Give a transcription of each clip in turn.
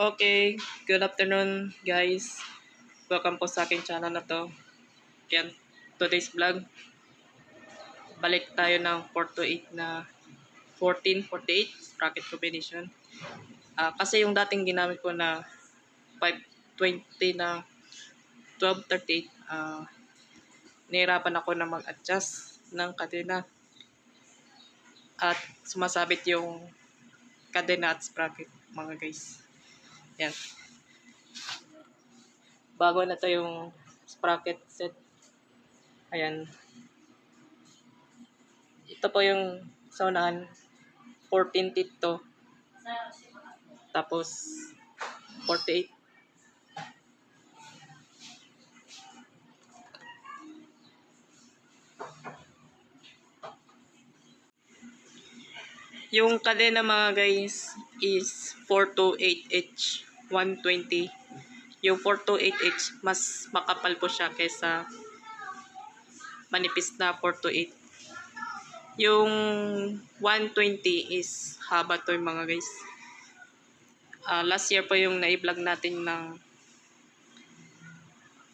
Okay, good afternoon guys. Welcome po sa aking channel na to. Yan, today's vlog. Balik tayo ng 4 to 8 na 1448 bracket combination. Ah, kasi yung dating ginamit ko na 520 na 1238, ah, nahirapan ako na mag-adjust ng kadena. At sumasabit yung kadena at sprocket mga guys. Yan. Bago na to yung sprocket set. Ayan. Ito po yung sa unahan. 14 teeth to. Tapos 48. Yung kadena mga guys is 428H 120. Yung 428H mas makapal po siya kaysa manipis na 428. Yung 120 is haba to yung mga guys. Ah, last year po yung na-vlog natin ng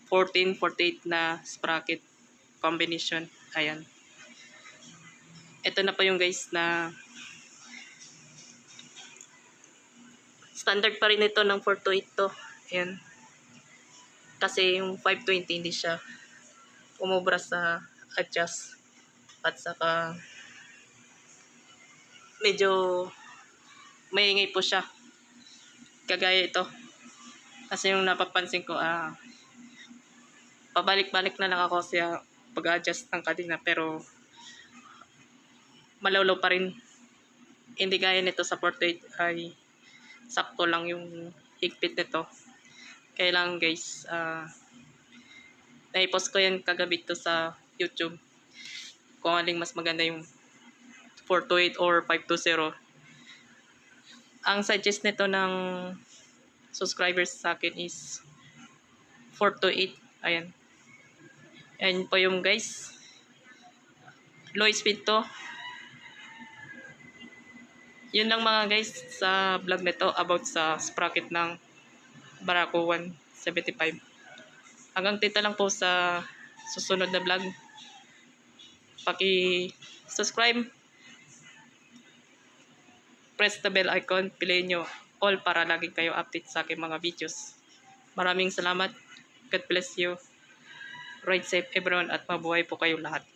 1448 na sprocket combination. Ayan. Ito na po yung guys na standard pa rin ito ng 428 to. Ayan. Kasi yung 520 hindi siya umubra sa adjust. At saka medyo maingay po siya. Kagaya ito. Kasi yung napapansin ko, ah, pabalik-balik na lang ako sa pag-adjust ng kadena pero malawlaw pa rin. Hindi gaya nito sa portrait ay sakto lang yung higpit nito. Kaya lang guys, ah naipost ko yan kagabi to sa YouTube. Kung aling mas maganda yung 428 or 520. Ang suggest nito ng subscribers sa akin is 428. Ayan. Ayan po yung guys. Low speed to. Yun lang mga guys sa vlog nito about sa sprocket ng Barako 175. Hanggang dito lang po sa susunod na vlog. Paki-subscribe. Press the bell icon. Piliin nyo all para lagi kayo update sa aking mga videos. Maraming salamat. God bless you. Ride safe everyone at mabuhay po kayong lahat.